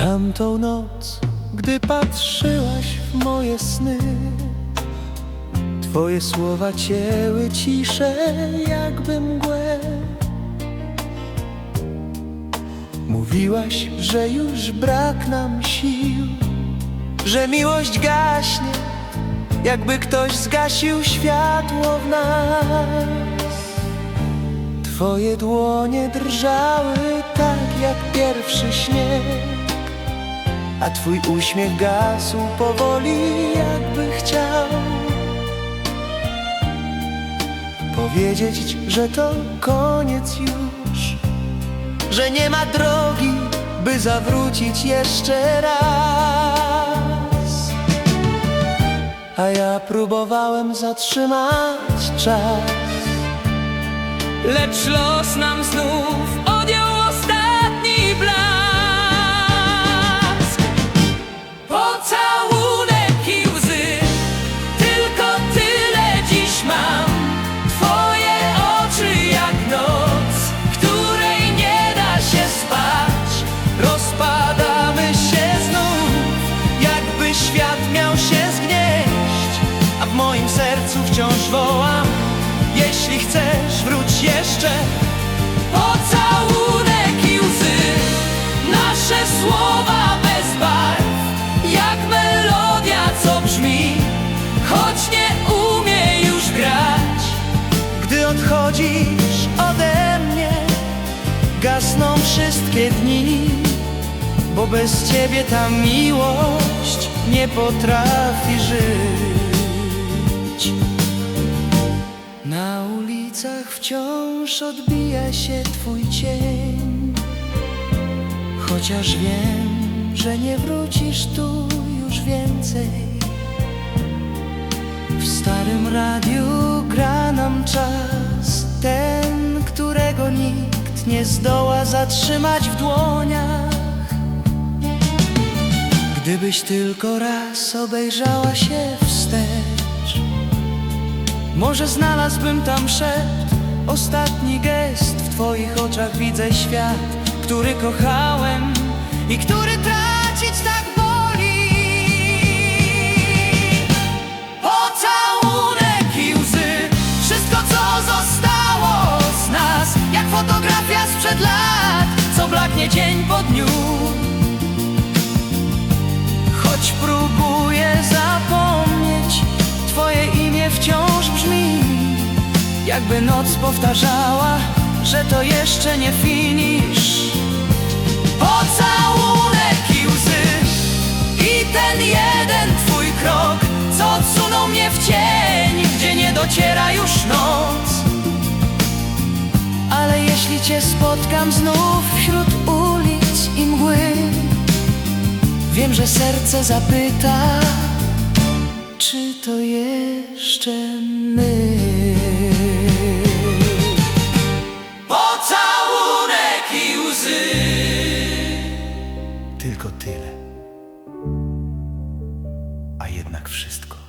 Tamtą noc, gdy patrzyłaś w moje sny Twoje słowa cięły ciszę jakby mgłę. Mówiłaś, że już brak nam sił Że miłość gaśnie Jakby ktoś zgasił światło w nas. Twoje dłonie drżały tak jak pierwszy śnieg A twój uśmiech gasł powoli jakby chciał. Powiedzieć, że to koniec już. Że nie ma drogi, by zawrócić jeszcze raz. A ja próbowałem zatrzymać czas. Lecz los nam znów odjął wołam Jeśli chcesz, wróć jeszcze. Pocałunek i łzy. Nasze słowa bez barw. Jak melodia, co brzmi. Choć nie umie już grać. Gdy odchodzisz ode mnie Gasną wszystkie dni. Bo bez ciebie ta miłość nie potrafi żyć Na ulicach wciąż odbija się twój cień. Chociaż wiem, że nie wrócisz tu już więcej. W starym radiu gra nam czas. Ten, którego nikt nie zdoła zatrzymać w dłoniach. Gdybyś tylko raz obejrzała się wstecz Może znalazłbym tam szept Ostatni gest w twoich oczach widzę świat Który kochałem i który tracić tak boli. Pocałunek i łzy Wszystko co zostało z nas Jak fotografia sprzed lat Co blaknie dzień po dniu. Choć próbuję zapomnieć Twoje imię wciąż Jakby noc powtarzała Że to jeszcze nie finisz. Pocałunek i łzy I ten jeden twój krok Co odsunął mnie w cień Gdzie nie dociera już noc. Ale jeśli cię spotkam znów Wśród ulic i mgły Wiem, że serce zapyta Czy to jeszcze my a jednak wszystko.